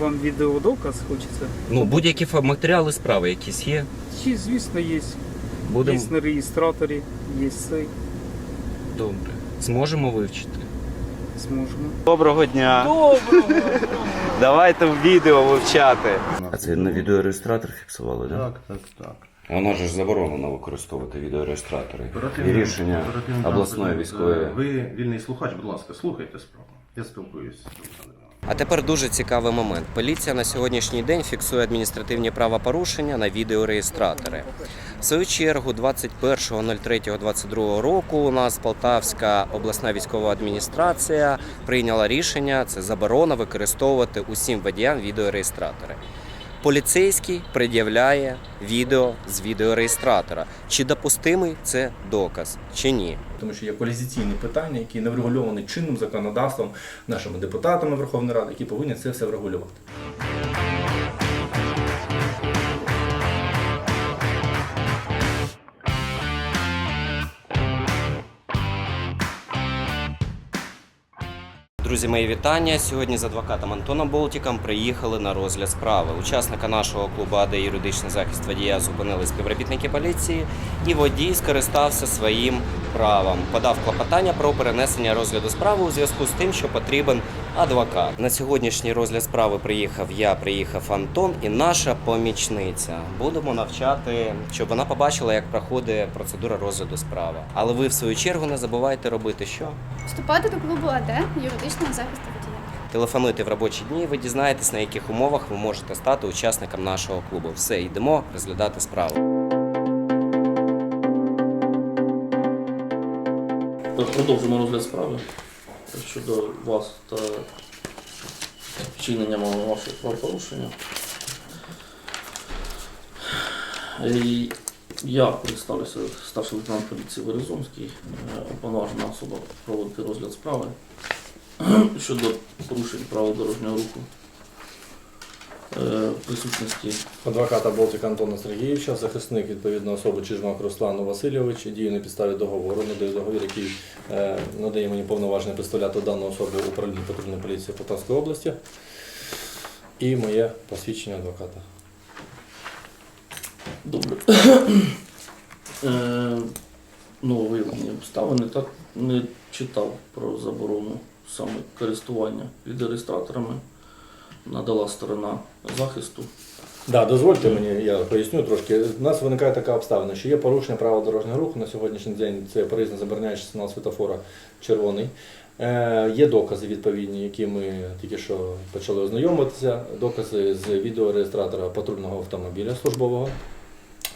Вам відеодоказ хочеться? Ну, будь-які фа- матеріали справи якісь є. Чи, звісно, є. Будемо Є на реєстраторі, є цей. добре. Зможемо вивчити. Зможемо. Доброго дня. Доброго! Давайте в відео вивчати. А це на відеореєстратор фіксували, так? Так, так, так. Воно ж заборонено використовувати відеореєстратори. Оперативний- І рішення оперативний обласної транспорт. військової. Ви вільний слухач, будь ласка, слухайте справу. Я спілкуюсь з Олександром. А тепер дуже цікавий момент. Поліція на сьогоднішній день фіксує адміністративні правопорушення на відеореєстратори. В свою чергу, 21.03.22 року у нас Полтавська обласна військова адміністрація прийняла рішення це заборона використовувати усім водіям відеореєстратори. Поліцейський пред'являє відео з відеореєстратора. Чи допустимий це доказ, чи ні? тому що є колізаційні питання, які не врегульовані чинним законодавством, нашими депутатами Верховної Ради, які повинні це все врегулювати. Друзі, мої вітання. Сьогодні з адвокатом Антоном Болтіком приїхали на розгляд справи. Учасника нашого клубу АД юридичний захист водія зупинили співробітники поліції, і водій скористався своїм правом. Подав клопотання про перенесення розгляду справи у зв'язку з тим, що потрібен адвокат. На сьогоднішній розгляд справи приїхав я, приїхав Антон і наша помічниця. Будемо навчати, щоб вона побачила, як проходить процедура розгляду справи. Але ви в свою чергу не забувайте робити що? Вступати до клубу АД юридичного захисту водія. Телефонуйте в робочі дні, ви дізнаєтесь, на яких умовах ви можете стати учасником нашого клубу. Все, йдемо розглядати справу. Продовжимо розгляд справи щодо вас та вчинення вашого правопорушення. І Я представлюся старший лейтенант поліції Березонський, е, уповноважена особа проводити розгляд справи щодо порушень правил дорожнього руху. Е, присутності Адвоката Болтика Антона Сергійовича, захисник відповідно особи Чижмак Руслану Васильович, діє на підставі договору, надає договір, який е, надає мені повноваження представляти дану особу в управлінні патрульної поліції Полтавської області. І моє посвідчення адвоката. Добре. Е, ну, виявлені обставини так не читав про заборону саме користування відеореєстраторами. Надала сторона захисту. Да, дозвольте мені, я поясню трошки. У нас виникає така обставина, що є порушення правил дорожнього руху на сьогоднішній день. Це проїзд забороняючий сигнал світофора червоний. Е, є докази відповідні, які ми тільки що почали ознайомитися. Докази з відеореєстратора патрульного автомобіля службового.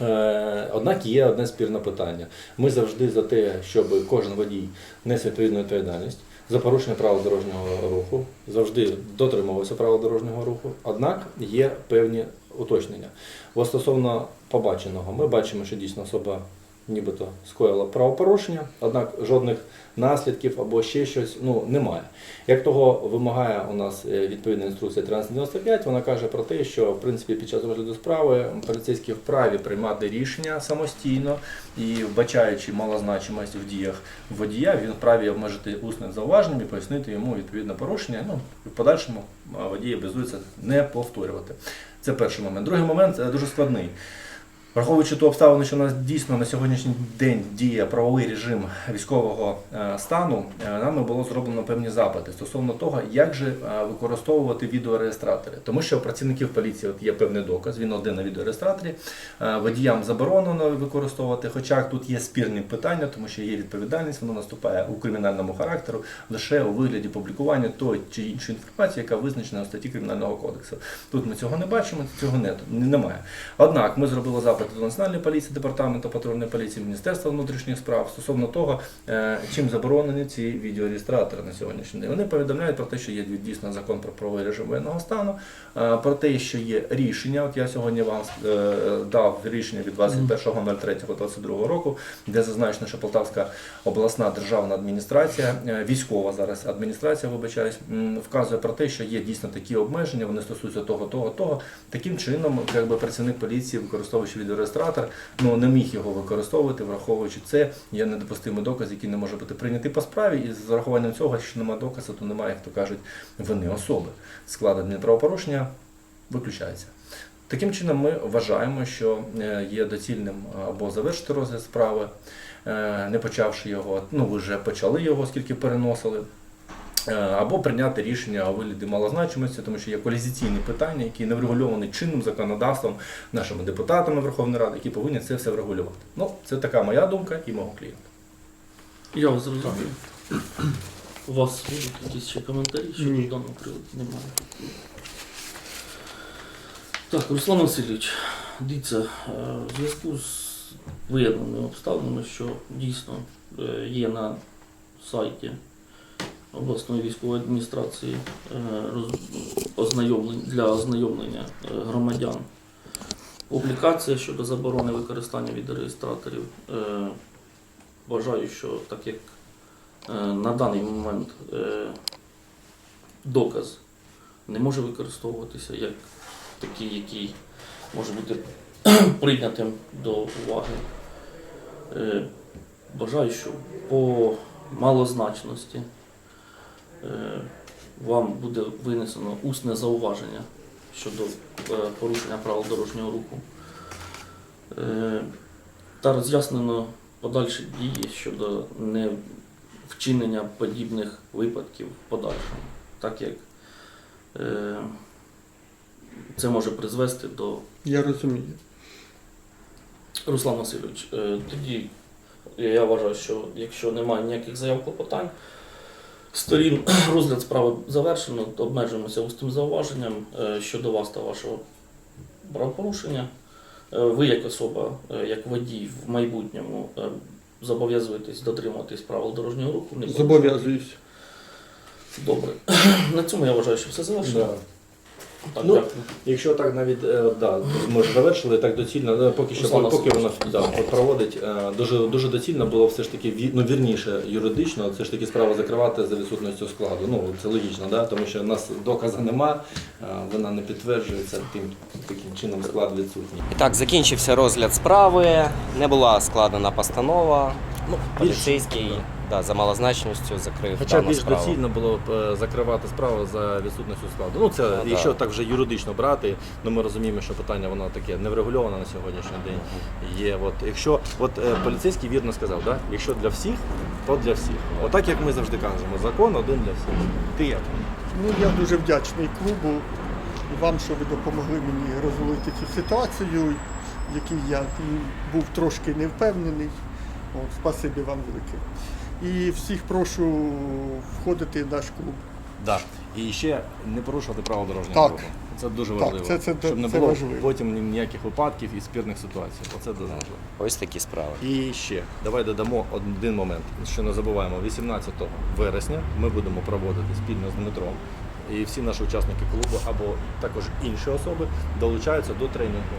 Е, Однак є одне спірне питання. Ми завжди за те, щоб кожен водій нес відповідну відповідальність за порушення правил дорожнього руху, завжди дотримувався правил дорожнього руху. Однак є певні уточнення. Бо стосовно побаченого, ми бачимо, що дійсно особа нібито скоїла правопорушення, однак жодних наслідків або ще щось ну, немає. Як того вимагає у нас е, відповідна інструкція 1395, вона каже про те, що в принципі під час розгляду справи поліцейські вправі приймати рішення самостійно і вбачаючи малозначимість в діях водія, він вправі обмежити усним зауваженням і пояснити йому відповідне порушення. Ну і в подальшому водій обов'язується не повторювати. Це перший момент. Другий момент е, дуже складний. Враховуючи ту обставину, що у нас дійсно на сьогоднішній день діє правовий режим військового е, стану, е, нами було зроблено певні запити стосовно того, як же е, використовувати відеореєстратори. Тому що у працівників поліції от є певний доказ, він один на відеореєстраторі. Водіям заборонено використовувати, хоча тут є спірні питання, тому що є відповідальність, воно наступає у кримінальному характеру лише у вигляді публікування тої чи іншої інформації, яка визначена у статті Кримінального кодексу. Тут ми цього не бачимо, цього не, немає. Однак ми зробили запит до Національної поліції, департаменту патрульної поліції, Міністерства внутрішніх справ стосовно того, е, чим заборонені ці відеореєстратори на сьогоднішній день. Вони повідомляють про те, що є дійсно закон про правовий режим воєнного стану, е, про те, що є рішення. От я сьогодні вам е, дав рішення від 21.03.22 року, де зазначено, що Полтавська обласна державна адміністрація, військова зараз адміністрація, вибачаюсь, вказує про те, що є дійсно такі обмеження, вони стосуються того, того, того. Таким чином, якби працівник поліції, використовуючи відеореєстратор, відеореєстратор, ну не міг його використовувати, враховуючи це, є недопустимий доказ, який не може бути прийнятий по справі, і з урахуванням цього, що немає доказу, то немає, як то кажуть, вини особи. Складення правопорушення виключається. Таким чином, ми вважаємо, що е, є доцільним або завершити розгляд справи, е, не почавши його, ну ви вже почали його, оскільки переносили. Е, Або прийняти рішення у вигляді малозначимості, тому що є колізаційні питання, які не врегульовані чинним законодавством, нашими депутатами Верховної Ради, які повинні це все врегулювати. Ну, це така моя думка і мого клієнта. Я вас зрозумів. У вас будуть якісь ще коментарі щодо Ні. даного приводу? Немає. Так, Руслан Васильович, дивіться, е, в зв'язку з виявленими обставинами, що дійсно е, є на сайті обласної військової адміністрації е, для ознайомлення е, громадян. Публікація щодо заборони використання відеореєстраторів. Е, Вважаю, що так як на даний момент доказ не може використовуватися як такий, який може бути прийнятим до уваги. Бажаю, що по малозначності вам буде винесено усне зауваження щодо е, порушення правил дорожнього руху. Е, Та роз'яснено подальші дії щодо не вчинення подібних випадків в подальшому, так як е, це може призвести до Я розумію. Руслан Васильович, е, тоді я вважаю, що якщо немає ніяких заяв клопотань, сторін розгляд справи завершено, то обмежуємося устим зауваженням е, щодо вас та вашого правопорушення. Е, Ви як особа, е, як водій в майбутньому зобов'язуєтесь дотримуватись правил дорожнього руху. Зобов'язуюсь. Добре. На цьому я вважаю, що все завершено. Так, Ну, дякую. Якщо так навіть е, да, ми ж завершили так доцільно, е, поки що Руслан поки Васильович. да, проводить, е, дуже дуже доцільно було все ж таки ві- ну, вірніше юридично, це ж таки справу закривати за відсутністю складу. Ну це логічно, да? тому що в нас доказу нема, е, вона не підтверджується, тим таким чином склад відсутній. І так, закінчився розгляд справи, не була складена постанова. Ну, Поліцейський да, за малозначністю закрив Хоча дану більш справу. доцільно було б е, закривати справу за відсутністю складу. Ну це Ну, якщо да. так вже юридично брати, ну ми розуміємо, що питання воно таке не врегульоване на сьогоднішній день. Є от якщо от е, поліцейський вірно сказав, да? якщо для всіх, то для всіх. Отак як ми завжди кажемо, закон один для всіх. Ти як? Ну, я дуже вдячний клубу і вам, що ви допомогли мені розвалити цю ситуацію, в якій я був трошки невпевнений. От, спасибі вам велике. І всіх прошу входити в наш клуб. Да. І ще не порушувати право дорожнього руху. Це дуже Так, важливо. це- це- щоб не це було важливо. потім ніяких випадків і спірних ситуацій. Оце дуже важливо. Ось такі справи. І ще давай додамо один момент, що не забуваємо. 18 вересня ми будемо проводити спільно з Дмитром. І всі наші учасники клубу або також інші особи долучаються до тренінгу.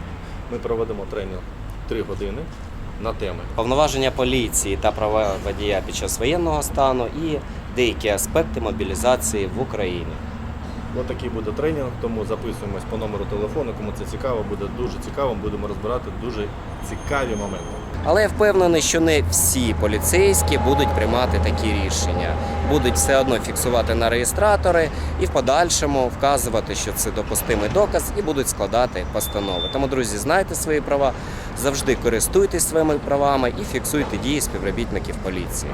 Ми проведемо тренінг 3 години на теми. Повноваження поліції та права водія під час воєнного стану і деякі аспекти мобілізації в Україні. Ось такий буде тренінг, тому записуємось по номеру телефону. Кому це цікаво, буде дуже цікаво. Будемо розбирати дуже цікаві моменти. Але я впевнений, що не всі поліцейські будуть приймати такі рішення. Будуть все одно фіксувати на реєстратори і в подальшому вказувати, що це допустимий доказ, і будуть складати постанови. Тому, друзі, знайте свої права, завжди користуйтесь своїми правами і фіксуйте дії співробітників поліції.